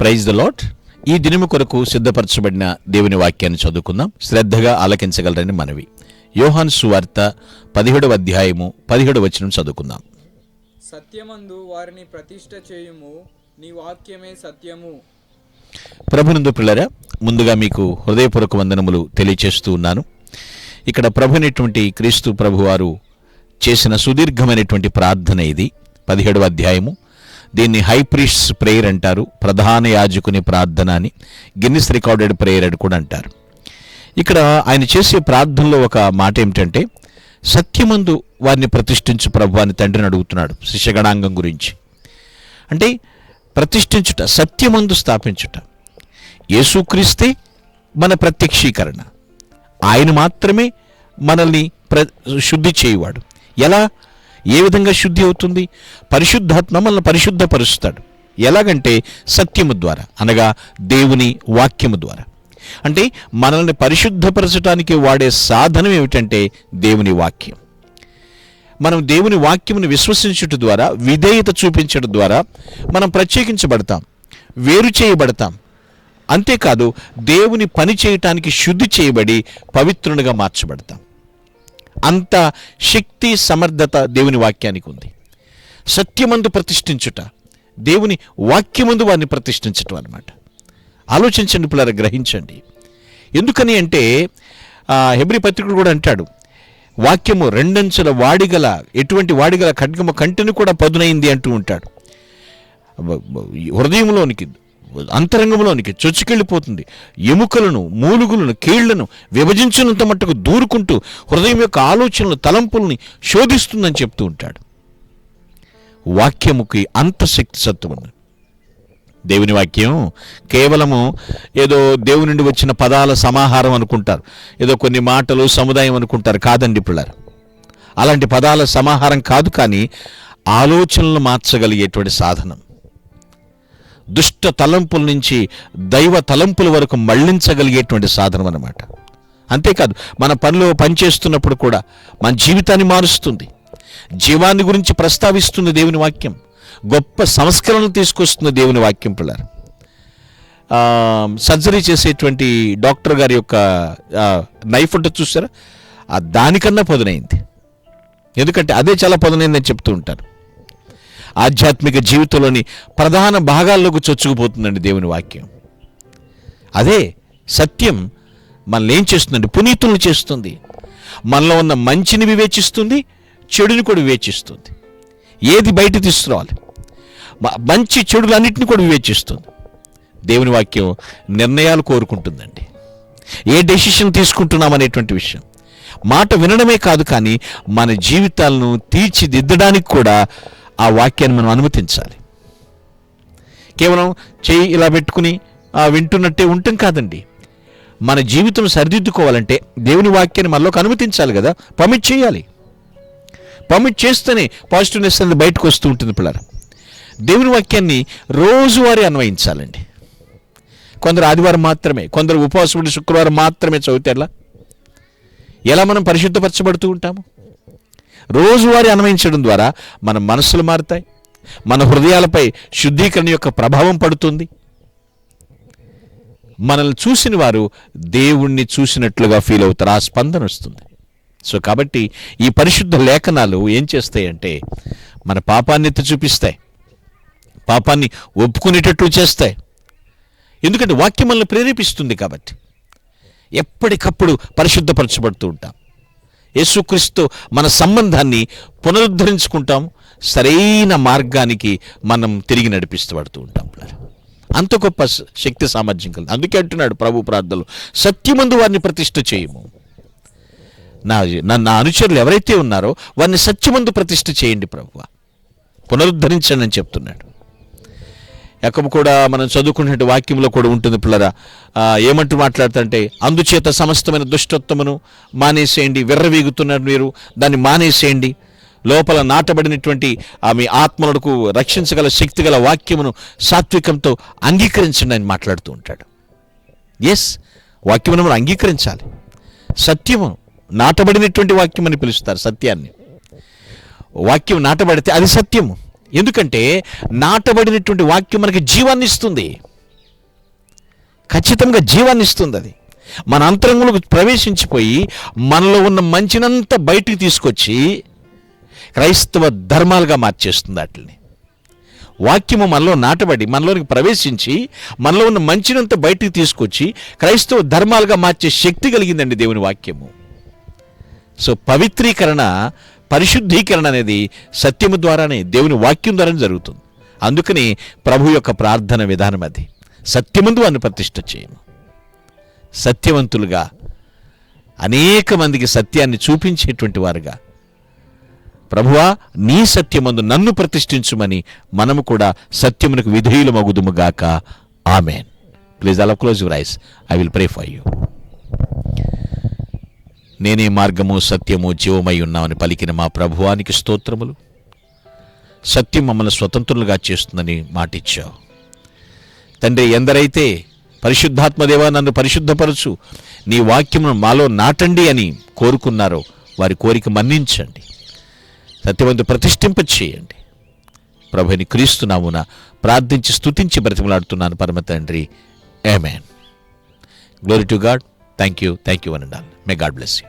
Praise the lot ఈ దినము కొరకు సిద్ధపరచబడిన దేవుని వాక్యాన్ని చదువుకుందాం. శ్రద్ధగా ఆలకించగలరని మనవి. యోహాన్ సువార్త పదిహేడవ అధ్యాయము పదిహేడు వచనం చదువుకుందాం. సత్యమందు వారిని ప్రతిష్ఠ చేయుము నీ వాక్యమే సత్యము. ప్రభునందు పిల్లరా ముందుగా మీకు హృదయపూర్వక వందనములు తెలియచేస్తూ ఉన్నాను. ఇక్కడ ప్రభునటువంటి క్రీస్తు ప్రభువారు చేసిన సుదీర్ఘమైనటువంటి ప్రార్థన ఇది. పదిహేడవ అధ్యాయము దీన్ని హైప్రిష్ ప్రేయర్ అంటారు ప్రధాన యాజకుని ప్రార్థన అని. గిన్నిస్ రికార్డెడ్ ప్రేయర్ అని కూడా అంటారు. ఇక్కడ ఆయన చేసే ప్రార్థనలో ఒక మాట ఏమిటంటే సత్యమందు వారిని ప్రతిష్ఠించు ప్రభు అని తండ్రిని అడుగుతున్నాడు శిష్యగణాంగం గురించి. అంటే ప్రతిష్ఠించుట సత్యమందు స్థాపించుట. యేసుక్రీస్తే మన ప్రత్యక్షీకరణ. ఆయన మాత్రమే మనల్ని ప్ర శుద్ధి చేయువాడు. ఎలా? ఏ విధంగా శుద్ధి అవుతుంది? పరిశుద్ధాత్మ మనల్ని పరిశుద్ధపరుస్తాడు. ఎలాగంటే సత్యము ద్వారా అనగా దేవుని వాక్యము ద్వారా. అంటే మనల్ని పరిశుద్ధపరచడానికి వాడే సాధనం ఏమిటంటే దేవుని వాక్యం. మనం దేవుని వాక్యమును విశ్వసించుట ద్వారా విధేయత చూపించడం ద్వారా మనం ప్రత్యేకించబడతాం వేరు చేయబడతాం. అంతేకాదు దేవుని పని చేయటానికి శుద్ధి చేయబడి పవిత్రునిగా మార్చబడతాం. అంత శక్తి సమర్థత దేవుని వాక్యానికి ఉంది. సత్యమందు ప్రతిష్ఠించుట దేవుని వాక్యమందు వారిని ప్రతిష్ఠించటం అనమాట ఆలోచించండి పిల్లలు గ్రహించండి. ఎందుకని అంటే హెబ్రి పత్రికుడు కూడా అంటాడు వాక్యము రెండంచుల వాడిగల ఎటువంటి వాడిగల ఖడ్గము కంటిని కూడా పదునైంది అంటూ ఉంటాడు. హృదయంలోనికి అంతరంగంలోనికి చొచ్చుకెళ్ళిపోతుంది. ఎముకలను మూలుగులను కీళ్ళను విభజించినంత మట్టుకు దూరుకుంటూ హృదయం యొక్క ఆలోచనలు తలంపుల్ని శోధిస్తుందని చెప్తూ ఉంటాడు. వాక్యముకి అంత శక్తి సత్వం ఉంది. దేవుని వాక్యం కేవలము ఏదో దేవుని నుండి వచ్చిన పదాల సమాహారం అనుకుంటారు. ఏదో కొన్ని మాటలు సముదాయం అనుకుంటారు. కాదండి పిల్లలు. అలాంటి పదాల సమాహారం కాదు కానీ ఆలోచనలు మార్చగలిగేటువంటి సాధనం. దుష్ట తలంపుల నుంచి దైవ తలంపుల వరకు మళ్ళించగలిగేటువంటి సాధనం అన్నమాట. అంతేకాదు మన పనిలో పనిచేస్తున్నప్పుడు కూడా మన జీవితాన్ని మారుస్తుంది. జీవాన్ని గురించి ప్రస్తావిస్తుంది దేవుని వాక్యం. గొప్ప సంస్కరణలు తీసుకొస్తుంది దేవుని వాక్యం పిల్లలు. సర్జరీ చేసేటువంటి డాక్టర్ గారి యొక్క నైఫ్ ఉంటుంది చూసారా? దానికన్నా పదునైంది. ఎందుకంటే అదే చాలా పదునైందని చెప్తూ ఉంటారు. ఆధ్యాత్మిక జీవితంలోని ప్రధాన భాగాల్లోకి చొచ్చుకుపోతుందండి దేవుని వాక్యం. అదే సత్యం మనల్ని ఏం చేస్తుందండి? పునీతులను చేస్తుంది. మనలో ఉన్న మంచిని వివేచిస్తుంది చెడుని కూడా వివేచిస్తుంది. ఏది బయట తీసుకురావాలి? మంచి చెడులన్నింటిని కూడా వివేచిస్తుంది. దేవుని వాక్యం నిర్ణయాలు కోరుకుంటుందండి. ఏ డెసిషన్ తీసుకుంటున్నాం అనేటువంటి విషయం. మాట వినడమే కాదు కానీ మన జీవితాలను తీర్చిదిద్దడానికి కూడా ఆ వాక్యాన్ని మనం అనుమతించాలి. కేవలం చేయి ఇలా పెట్టుకుని వింటున్నట్టే ఉంటాం కాదండి. మన జీవితం సరిదిద్దుకోవాలంటే దేవుని వాక్యాన్ని మనలోకి అనుమతించాలి కదా పమిట్ చేయాలి. పమిట్ చేస్తేనే పాజిటివ్నెస్ అనేది బయటకు వస్తూ ఉంటుంది పిల్లలు. దేవుని వాక్యాన్ని రోజువారీ అన్వయించాలండి. కొందరు ఆదివారం మాత్రమే కొందరు ఉపవాసముడి శుక్రవారం మాత్రమే చదివితే ఎలా ఎలా మనం పరిశుద్ధపరచబడుతూ ఉంటాము? రోజువారీ అన్వయించడం ద్వారా మన మనసులు మారుతాయి. మన హృదయాలపై శుద్ధీకరణ యొక్క ప్రభావం పడుతుంది. మనల్ని చూసిన వారు దేవుణ్ణి చూసినట్లుగా ఫీల్ అవుతారు. ఆ స్పందన వస్తుంది. సో కాబట్టి ఈ పరిశుద్ధ లేఖనాలు ఏం చేస్తాయంటే మన పాపాన్ని ఎత్తి చూపిస్తాయి. పాపాన్ని ఒప్పుకునేటట్లు చేస్తాయి. ఎందుకంటే వాక్యం మనల్ని ప్రేరేపిస్తుంది కాబట్టి ఎప్పటికప్పుడు పరిశుద్ధపరచబడుతూ ఉంటాం. యేసుక్రీస్తు మన సంబంధాన్ని పునరుద్ధరించుకుంటాం సరైన మార్గానికి మనం తిరిగి నడిపిస్తూ పడుతూ ఉంటాం అంత గొప్ప శక్తి సామర్థ్యం కలిగింది. అందుకే అంటున్నాడు ప్రభు ప్రార్థనలు సత్యమందు వారిని ప్రతిష్ఠ చేయము. నా నా నా అనుచరులు ఎవరైతే ఉన్నారో వారిని సత్యమందు ప్రతిష్ఠ చేయండి ప్రభు పునరుద్ధరించండి అని చెప్తున్నాడు. యాకబు కూడా మనం చదువుకునే వాక్యంలో కూడా ఉంటుంది పిల్లరా. ఏమంటూ మాట్లాడుతుంటే అందుచేత సమస్తమైన దుష్టత్వమును మానేసేయండి విర్రవీగుతున్నారు మీరు దాన్ని మానేసేయండి. లోపల నాటబడినటువంటి ఆమె ఆత్మలకు రక్షించగల శక్తి గల వాక్యమును సాత్వికంతో అంగీకరించండి అని మాట్లాడుతూ ఉంటాడు. ఎస్ వాక్యమును మనం అంగీకరించాలి. సత్యము నాటబడినటువంటి వాక్యం అని పిలుస్తారు సత్యాన్ని. వాక్యం నాటబడితే అది సత్యము. ఎందుకంటే నాటబడినటువంటి వాక్యం మనకి జీవాన్ని ఇస్తుంది. ఖచ్చితంగా జీవాన్ని ఇస్తుంది అది. మన అంతరంగంలోకి ప్రవేశించిపోయి మనలో ఉన్న మంచినంతా బయటికి తీసుకొచ్చి క్రైస్తవ ధర్మాలుగా మార్చేస్తుంది వాటిని వాక్యము మనలో నాటబడి మనలోనికి ప్రవేశించి మనలో ఉన్న మంచినంత బయటికి తీసుకొచ్చి క్రైస్తవ ధర్మాలుగా మార్చే శక్తి కలిగిందండి దేవుని వాక్యము. సో పవిత్రీకరణ పరిశుద్ధీకరణ అనేది సత్యము ద్వారానే దేవుని వాక్యం ద్వారానే జరుగుతుంది. అందుకని ప్రభు యొక్క ప్రార్థన విధానం అది. సత్యమందు అను ప్రతిష్ఠ చేయము. సత్యవంతులుగా అనేక మందికి సత్యాన్ని చూపించేటువంటి వారుగా ప్రభువా నీ సత్యమందు నన్ను ప్రతిష్ఠించుమని మనము కూడా సత్యమునకు విధేయులు మగుదుముగాక ఆమెన్. ప్లీజ్ అలా close your eyes I will pray for you నేనే మార్గము సత్యము జీవమై ఉన్నామని పలికిన మా ప్రభువానికి స్తోత్రములు. సత్యం మమ్మల్ని స్వతంత్రులుగా చేస్తుందని మాటిచ్చావు. తండ్రి ఎందరైతే పరిశుద్ధాత్మదేవా నన్ను పరిశుద్ధపరచు నీ వాక్యమును మాలో నాటండి అని కోరుకున్నారో వారి కోరిక మన్నించండి. సత్యవంతు ప్రతిష్ఠింప చేయండి. ప్రభుని క్రీస్తునామున ప్రార్థించి స్తుతించి బ్రతిమలాడుతున్నాను పరమ తండ్రి. Amen glory to God thank you thank you అనండాల్ may God bless you